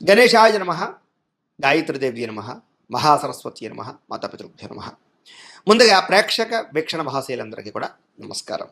గణేశాయ నమ గాయత్రిదేవి నమ మహాసరస్వతి నమ మాతాపితృభ్య నమ. ముందుగా ప్రేక్షక వీక్షణ మహాశైలందరికీ కూడా నమస్కారం.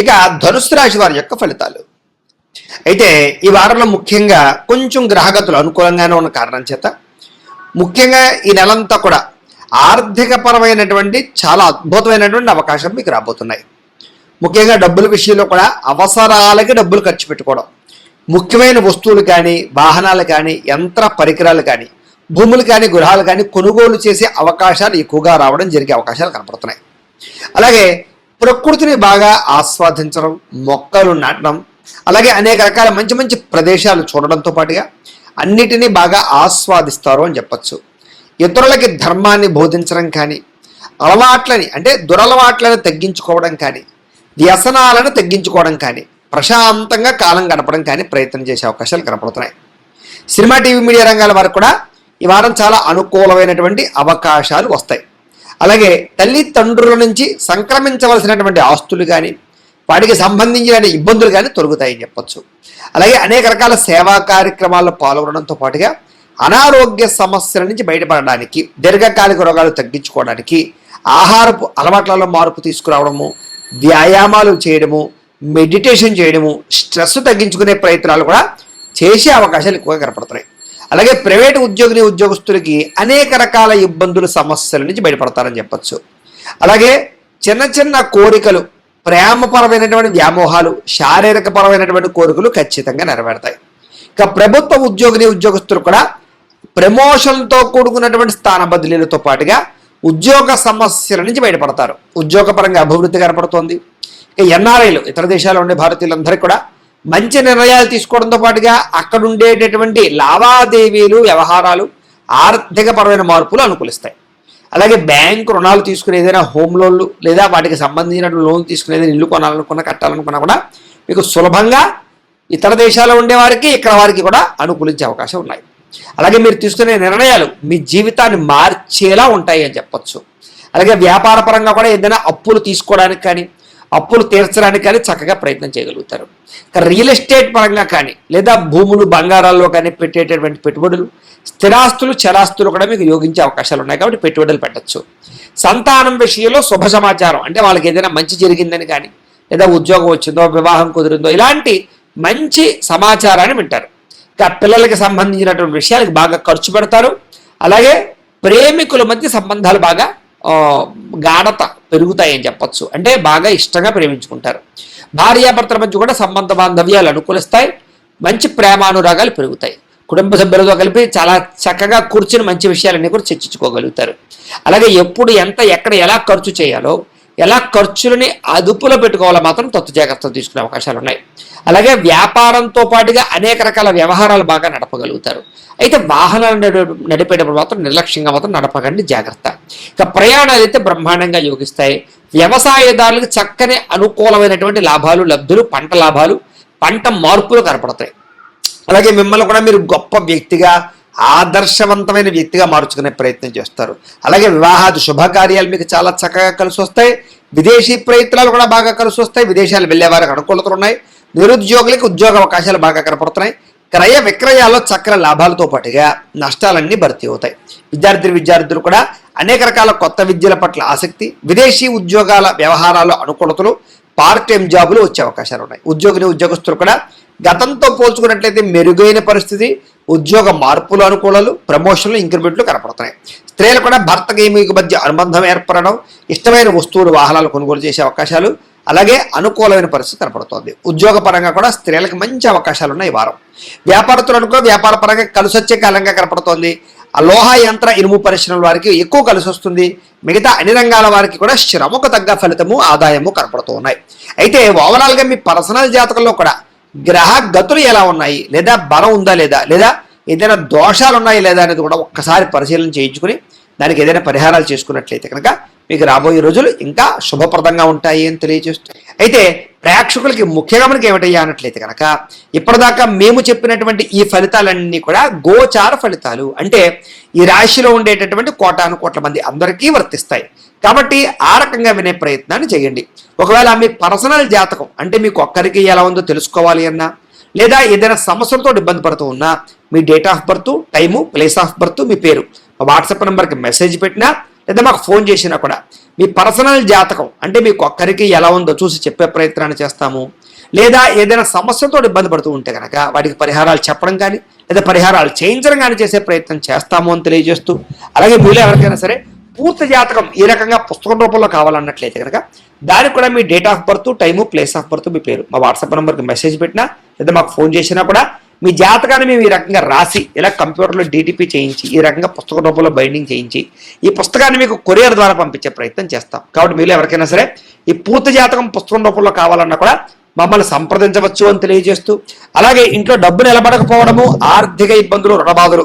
ఇక ధనుసు రాశి వారి యొక్క ఫలితాలు. అయితే ఈ వారంలో ముఖ్యంగా కొంచెం గ్రహగతులు అనుకూలంగానే ఉన్న కారణం చేత ముఖ్యంగా ఈ నెలంతా కూడా ఆర్థిక పరమైనటువంటి చాలా అద్భుతమైనటువంటి అవకాశం మీకు రాబోతున్నాయి. ముఖ్యంగా డబ్బుల విషయంలో కూడా అవసరాలకి డబ్బులు ఖర్చు పెట్టుకోవడం ముఖ్యమైన వస్తువులు కానీ వాహనాలు కానీ యంత్ర పరికరాలు కానీ భూములు కానీ గృహాలు కానీ కొనుగోలు చేసే అవకాశాలు ఎక్కువగా రావడం జరిగే అవకాశాలు కనపడుతున్నాయి. అలాగే ప్రకృతిని బాగా ఆస్వాదించడం మొక్కలు నాటడం అలాగే అనేక రకాల మంచి మంచి ప్రదేశాలు చూడడంతో పాటుగా అన్నిటినీ బాగా ఆస్వాదిస్తారు అని చెప్పచ్చు. ఇతరులకి ధర్మాన్ని బోధించడం కానీ అలవాట్లని అంటే దురలవాట్లను తగ్గించుకోవడం కానీ వ్యసనాలను తగ్గించుకోవడం కానీ ప్రశాంతంగా కాలం గడపడం కానీ ప్రయత్నం చేసే అవకాశాలు కనపడుతున్నాయి. సినిమా టీవీ మీడియా రంగాల వారికి కూడా ఈ వారం చాలా అనుకూలమైనటువంటి అవకాశాలు వస్తాయి. అలాగే తల్లిదండ్రుల నుంచి సంక్రమించవలసినటువంటి ఆస్తులు కానీ వాటికి సంబంధించిన ఇబ్బందులు కానీ తొలుగుతాయని చెప్పొచ్చు. అలాగే అనేక రకాల సేవా కార్యక్రమాల్లో పాల్గొనడంతో పాటుగా అనారోగ్య సమస్యల నుంచి బయటపడడానికి దీర్ఘకాలిక రోగాలు తగ్గించుకోవడానికి ఆహారపు అలవాట్లలో మార్పు తీసుకురావడము వ్యాయామాలు చేయడము మెడిటేషన్ చేయడము స్ట్రెస్ తగ్గించుకునే ప్రయత్నాలు కూడా చేసే అవకాశాలు ఎక్కువగా కనపడుతున్నాయి. అలాగే ప్రైవేట్ ఉద్యోగిని ఉద్యోగస్తులకి అనేక రకాల ఇబ్బందులు సమస్యల నుంచి బయటపడతారని చెప్పొచ్చు. అలాగే చిన్న చిన్న కోరికలు ప్రేమపరమైనటువంటి వ్యామోహాలు శారీరకపరమైనటువంటి కోరికలు ఖచ్చితంగా నెరవేరుతాయి. ఇక ప్రభుత్వ ఉద్యోగిని ఉద్యోగస్తులు కూడా ప్రమోషన్తో కూడుకున్నటువంటి స్థాన బదిలీలతో పాటుగా ఉద్యోగ సమస్యల నుంచి బయటపడతారు. ఉద్యోగపరంగా అభివృద్ధి కనపడుతోంది. ఎన్ఆర్ఐలు ఇతర దేశాల్లో ఉండే భారతీయులందరికీ కూడా మంచి నిర్ణయాలు తీసుకోవడంతో పాటుగా అక్కడ ఉండేటటువంటి లావాదేవీలు వ్యవహారాలు ఆర్థికపరమైన మార్పులు అనుకూలిస్తాయి. అలాగే బ్యాంకు రుణాలు తీసుకునే ఏదైనా హోమ్ లోన్లు లేదా వాటికి సంబంధించిన లోన్ తీసుకునే ఏదైనా ఇల్లు కొనాలనుకున్నా కట్టాలనుకున్నా కూడా మీకు సులభంగా ఇతర దేశాల్లో ఉండే వారికి ఇక్కడ వారికి కూడా అనుకూలించే అవకాశం ఉన్నాయి. అలాగే మీరు తీసుకునే నిర్ణయాలు మీ జీవితాన్ని మార్చేలా ఉంటాయి అని చెప్పచ్చు. అలాగే వ్యాపార పరంగా కూడా ఏదైనా అప్పులు తీసుకోవడానికి కానీ అప్పులు తీర్చడానికి కానీ చక్కగా ప్రయత్నం చేయగలుగుతారు. రియల్ ఎస్టేట్ పరంగా కానీ లేదా భూములు బంగారాల్లో కానీ పెట్టేటటువంటి పెట్టుబడులు స్థిరాస్తులు చరాస్తులు కూడా మీకు యోగించే అవకాశాలు ఉన్నాయి కాబట్టి పెట్టుబడులు పెట్టచ్చు. సంతానం విషయంలో శుభ సమాచారం అంటే వాళ్ళకి ఏదైనా మంచి జరిగిందని కానీ లేదా ఉద్యోగం వచ్చిందో వివాహం కుదిరిందో ఇలాంటి మంచి సమాచారాన్ని వింటారు. ఇంకా పిల్లలకి సంబంధించినటువంటి విషయాలకు బాగా ఖర్చు పెడతారు. అలాగే ప్రేమికుల మధ్య సంబంధాలు బాగా గాఢత పెరుగుతాయని చెప్పచ్చు. అంటే బాగా ఇష్టంగా ప్రేమించుకుంటారు. భార్యాభర్తల మధ్య కూడా సంబంధ బాంధవ్యాలు అనుకూలిస్తాయి. మంచి ప్రేమానురాగాలు పెరుగుతాయి. కుటుంబ సభ్యులతో కలిపి చాలా చక్కగా కూర్చుని మంచి విషయాలన్నీ కూడా చర్చించుకోగలుగుతారు. అలాగే ఎప్పుడు ఎంత ఎక్కడ ఎలా ఖర్చు చేయాలో ఎలా ఖర్చులని అదుపులో పెట్టుకోవాలో మాత్రం తత్తు జాగ్రత్తలు తీసుకునే అవకాశాలు ఉన్నాయి. అలాగే వ్యాపారంతో పాటుగా అనేక రకాల వ్యవహారాలు బాగా నడపగలుగుతారు. అయితే వాహనాలు నడిపేటప్పుడు మాత్రం నిర్లక్ష్యంగా మాత్రం నడపకండి జాగ్రత్త. ఇక ప్రయాణాలు అయితే బ్రహ్మాండంగా యోగిస్తాయి. వ్యవసాయదారులకు చక్కని అనుకూలమైనటువంటి లాభాలు లబ్ధులు పంట లాభాలు పంట మార్పులు కనపడతాయి. అలాగే మిమ్మల్ని కూడా మీరు గొప్ప వ్యక్తిగా ఆదర్శవంతమైన వ్యక్తిగా మార్చుకునే ప్రయత్నం చేస్తారు. అలాగే వివాహాది శుభకార్యాలు మీకు చాలా చక్కగా కలిసి వస్తాయి. విదేశీ ప్రయత్నాలు కూడా బాగా కలిసి వస్తాయి. విదేశాలు వెళ్ళే వారికి అనుకూలతలు ఉన్నాయి. నిరుద్యోగులకు ఉద్యోగ అవకాశాలు బాగా కనపడుతున్నాయి. క్రయ విక్రయాల్లో చక్కర లాభాలతో పాటుగా నష్టాలన్నీ భర్తీ అవుతాయి. విద్యార్థులు విద్యార్థులు కూడా అనేక రకాల కొత్త విద్యల పట్ల ఆసక్తి విదేశీ ఉద్యోగాల వ్యవహారాలు అనుకూలతలు పార్ట్ టైం జాబులు వచ్చే అవకాశాలు ఉన్నాయి. ఉద్యోగిని ఉద్యోగస్తులు కూడా గతంతో పోల్చుకున్నట్లయితే మెరుగైన పరిస్థితి ఉద్యోగ మార్పులు అనుకూలాలు ప్రమోషన్లు ఇంక్రిమెంట్లు కనపడుతున్నాయి. స్త్రీలు కూడా భర్తకి మీకు మధ్య అనుబంధం ఏర్పడడం ఇష్టమైన వస్తువులు వాహనాలు కొనుగోలు చేసే అవకాశాలు అలాగే అనుకూలమైన పరిస్థితి కనపడుతోంది. ఉద్యోగ పరంగా కూడా స్త్రీలకు మంచి అవకాశాలు ఉన్నాయి ఈ వారం. వ్యాపారస్తులు అనుకో వ్యాపార పరంగా కలిసి వచ్చే కాలంగా కనపడుతోంది. ఆ లోహ యంత్ర ఇనుము పరిశ్రమల వారికి ఎక్కువ కలిసి వస్తుంది. మిగతా అన్ని రంగాల వారికి కూడా శ్రమకు తగ్గ ఫలితము ఆదాయము కనపడుతూ ఉన్నాయి. అయితే ఓవరాల్గా మీ పర్సనల్ జాతకంలో కూడా గ్రహ గతులు ఎలా ఉన్నాయి? లేదా బలం ఉందా లేదా? లేదా ఏదైనా దోషాలు ఉన్నాయి లేదా అనేది కూడా ఒక్కసారి పరిశీలన చేయించుకుని దానికి ఏదైనా పరిహారాలు చేసుకున్నట్లయితే కనుక మీకు రాబోయే రోజులు ఇంకా శుభప్రదంగా ఉంటాయి అని తెలియజేస్తూ అయితే ప్రేక్షకులకి ముఖ్యంగా మనకి ఏమిటయ్యా అన్నట్లయితే కనుక ఇప్పటిదాకా మేము చెప్పినటువంటి ఈ ఫలితాలన్నీ కూడా గోచార ఫలితాలు. అంటే ఈ రాశిలో ఉండేటటువంటి కోటాను కోట్ల మంది అందరికీ వర్తిస్తాయి. కాబట్టి ఆ రకంగా వినే ప్రయత్నాన్ని చేయండి. ఒకవేళ మీ పర్సనల్ జాతకం అంటే మీకు ఒక్కరికి ఎలా ఉందో తెలుసుకోవాలి అన్నా లేదా ఏదైనా సమస్యలతో ఇబ్బంది పడుతూ ఉన్నా మీ date of birth time place of birth మీ పేరు వాట్సాప్ నెంబర్కి మెసేజ్ పెట్టినా లేదా మాకు ఫోన్ చేసినా కూడా మీ పర్సనల్ జాతకం అంటే మీకు ఒక్కరికి ఎలా ఉందో చూసి చెప్పే ప్రయత్నాన్ని చేస్తాము. లేదా ఏదైనా సమస్యతో ఇబ్బంది పడుతూ ఉంటే కనుక వాటికి పరిహారాలు చెప్పడం కానీ లేదా పరిహారాలు చేయించడం కానీ చేసే ప్రయత్నం చేస్తాము అని తెలియజేస్తూ అలాగే మీలో ఎవరికైనా సరే పూర్తి జాతకం ఈ రకంగా పుస్తకం రూపంలో కావాలన్నట్లయితే కనుక దానికి కూడా మీ date of birth time place of birth మీ పేరు. మా వాట్సాప్ నెంబర్కి మెసేజ్ పెట్టినా లేదా మాకు ఫోన్ చేసినా కూడా మీ జాతకాన్ని మేము ఈ రకంగా రాసి ఇలా కంప్యూటర్లో డీటీపీ చేయించి ఈ రకంగా పుస్తక రూపంలో బైండింగ్ చేయించి ఈ పుస్తకాన్ని మీకు కొరియర్ ద్వారా పంపించే ప్రయత్నం చేస్తాం. కాబట్టి మీరు ఎవరికైనా సరే ఈ పూర్తి జాతకం పుస్తకం రూపంలో కావాలన్నా కూడా మమ్మల్ని సంప్రదించవచ్చు అని తెలియజేస్తూ అలాగే ఇంట్లో డబ్బు నిలబడకపోవడము ఆర్థిక ఇబ్బందులు రుణబాధలు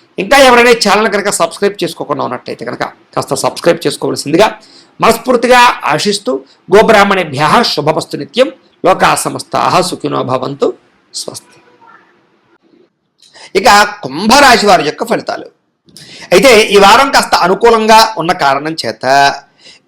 ఇంకా ఎవరైనా ఛానల్ కనుక సబ్స్క్రైబ్ చేసుకోకుండా ఉన్నట్టయితే కనుక కాస్త సబ్స్క్రైబ్ చేసుకోవాల్సిందిగా మనస్ఫూర్తిగా ఆశిస్తూ గోబ్రాహ్మణేభ్య శుభమస్తు నిత్యం లోకా సమస్త సుఖినో భవంతు. స్వస్తి. ఇక కుంభరాశి వారి యొక్క ఫలితాలు. అయితే ఈ వారం కాస్త అనుకూలంగా ఉన్న కారణం చేత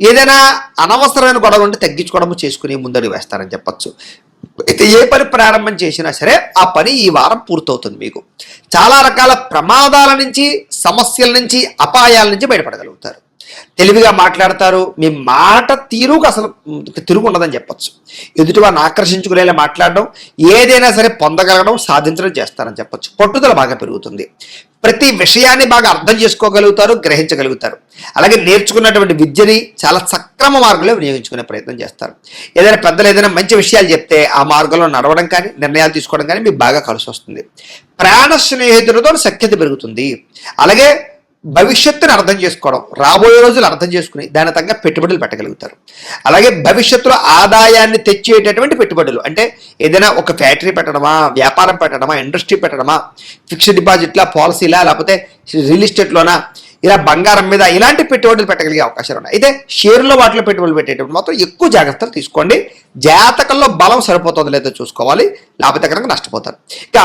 ఏదైనా అనవసరమైన గొడవ ఉంటే తగ్గించుకోవడము చేసుకుని ముందడుగు వేస్తారని చెప్పచ్చు. అయితే ఏ పని ప్రారంభం చేసినా సరే ఆ పని ఈ వారం పూర్తవుతుంది మీకు. చాలా రకాల ప్రమాదాల నుంచి సమస్యల నుంచి అపాయాల నుంచి బయటపడగలుగుతారు. తెలివిగా మాట్లాడతారు మీ మాట తీరుకు అసలు తిరుగు ఉండదని చెప్పచ్చు. ఎదుటి వారిని ఆకర్షించుకునేలా మాట్లాడడం ఏదైనా సరే పొందగలగడం సాధించడం చేస్తారని చెప్పచ్చు. పట్టుదల బాగా పెరుగుతుంది. ప్రతి విషయాన్ని బాగా అర్థం చేసుకోగలుగుతారు గ్రహించగలుగుతారు. అలాగే నేర్చుకున్నటువంటి విద్యని చాలా సక్రమ మార్గంలో వినియోగించుకునే ప్రయత్నం చేస్తారు. ఏదైనా పెద్దలు ఏదైనా మంచి విషయాలు చెప్తే ఆ మార్గంలో నడవడం కానీ నిర్ణయాలు తీసుకోవడం కానీ మీకు బాగా కలిసి వస్తుంది ప్రాణ స్నేహితులతో సఖ్యత పెరుగుతుంది. అలాగే భవిష్యత్తును అర్థం చేసుకోవడం రాబోయే రోజులు అర్థం చేసుకుని దాని తగ్గ పెట్టుబడులు పెట్టగలుగుతారు. అలాగే భవిష్యత్తులో ఆదాయాన్ని తెచ్చేటటువంటి పెట్టుబడులు అంటే ఏదైనా ఒక ఫ్యాక్టరీ పెట్టడమా వ్యాపారం పెట్టడమా ఇండస్ట్రీ పెట్టడమా ఫిక్స్డ్ డిపాజిట్లా పాలసీలా లేకపోతే రియల్ ఎస్టేట్లోనా ఇలా బంగారం మీద ఇలాంటి పెట్టుబడులు పెట్టగలిగే అవకాశాలు ఉన్నాయి. అయితే షేర్లో వాటిలో పెట్టుబడులు పెట్టేటప్పుడు మాత్రం ఎక్కువ జాగ్రత్తలు తీసుకోండి. జాతకంలో బలం సరిపోతుందో లేదో చూసుకోవాలి. లేకపోతే కనుక నష్టపోతారు. ఇక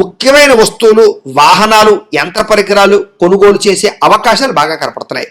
ముఖ్యమైన వస్తువులు వాహనాలు యంత్ర పరికరాలు కొనుగోలు చేసే అవకాశాలు బాగా కనపడుతున్నాయి.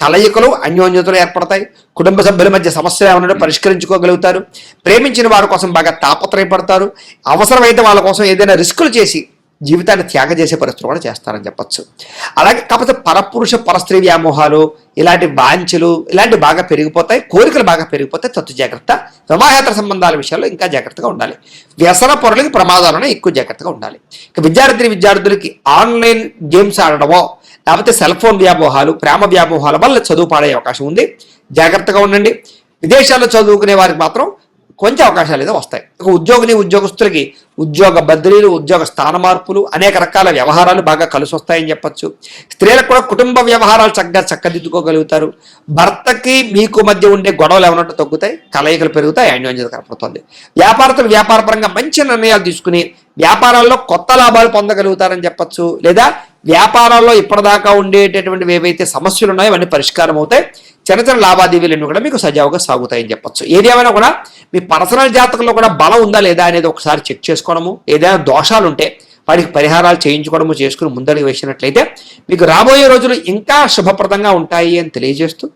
కలయికలు అన్యోన్యతలు ఏర్పడతాయి. కుటుంబ సభ్యుల మధ్య సమస్యలు ఏమైనా పరిష్కరించుకోగలుగుతారు. ప్రేమించిన వారి కోసం బాగా తాపత్రయపడతారు. అవసరమైతే వాళ్ళ కోసం ఏదైనా రిస్కులు చేసి జీవితాన్ని త్యాగం చేసే పరిస్థితులు కూడా చేస్తారని చెప్పచ్చు. అలాగే కాకపోతే పరపురుష పరస్త్రీ వ్యామోహాలు ఇలాంటి వాంఛలు ఇలాంటివి బాగా పెరిగిపోతాయి కోరికలు బాగా పెరిగిపోతాయి తత్తు జాగ్రత్త. వివాహేతర సంబంధాల విషయాల్లో ఇంకా జాగ్రత్తగా ఉండాలి. వ్యసన పొరలకి ప్రమాదాలను ఎక్కువ జాగ్రత్తగా ఉండాలి. ఇక విద్యార్థిని విద్యార్థులకి ఆన్లైన్ గేమ్స్ ఆడడమో లేకపోతే సెల్ ఫోన్ వ్యామోహాలు ప్రేమ వ్యామోహాల వల్ల చదువు పాడే అవకాశం ఉంది. జాగ్రత్తగా ఉండండి. విదేశాల్లో చదువుకునే వారికి మాత్రం కొంచెం అవకాశాలు ఏదో వస్తాయి. ఒక ఉద్యోగిని ఉద్యోగస్తులకి ఉద్యోగ బదిలీలు ఉద్యోగ స్థాన మార్పులు అనేక రకాల వ్యవహారాలు బాగా కలిసి వస్తాయని చెప్పచ్చు. స్త్రీలకు కూడా కుటుంబ వ్యవహారాలు చక్కగా చక్కదిద్దుకోగలుగుతారు. భర్తకి మీకు మధ్య ఉండే గొడవలు ఏమన్నట్టు తగ్గుతాయి కలయికలు పెరుగుతాయి అన్యోన్యత కనపడుతుంది. వ్యాపారస్తులు వ్యాపారపరంగా మంచి నిర్ణయాలు తీసుకుని వ్యాపారాల్లో కొత్త లాభాలు పొందగలుగుతారని చెప్పచ్చు. లేదా వ్యాపారాల్లో ఇప్పటిదాకా ఉండేటటువంటివి ఏవైతే సమస్యలు ఉన్నాయో అవన్నీ పరిష్కారం అవుతాయి చిన్న చిన్న లావాదేవీలన్నీ కూడా మీకు సజావుగా సాగుతాయని చెప్పొచ్చు. ఏది కూడా మీ పర్సనల్ జాతకంలో కూడా బలం ఉందా లేదా అనేది ఒకసారి చెక్ చేసుకోవడము ఏదైనా దోషాలు ఉంటే వాటికి పరిహారాలు చేయించుకోవడము చేసుకుని ముందడుగు వేసినట్లయితే మీకు రాబోయే రోజులు ఇంకా శుభప్రదంగా ఉంటాయి అని తెలియజేస్తూ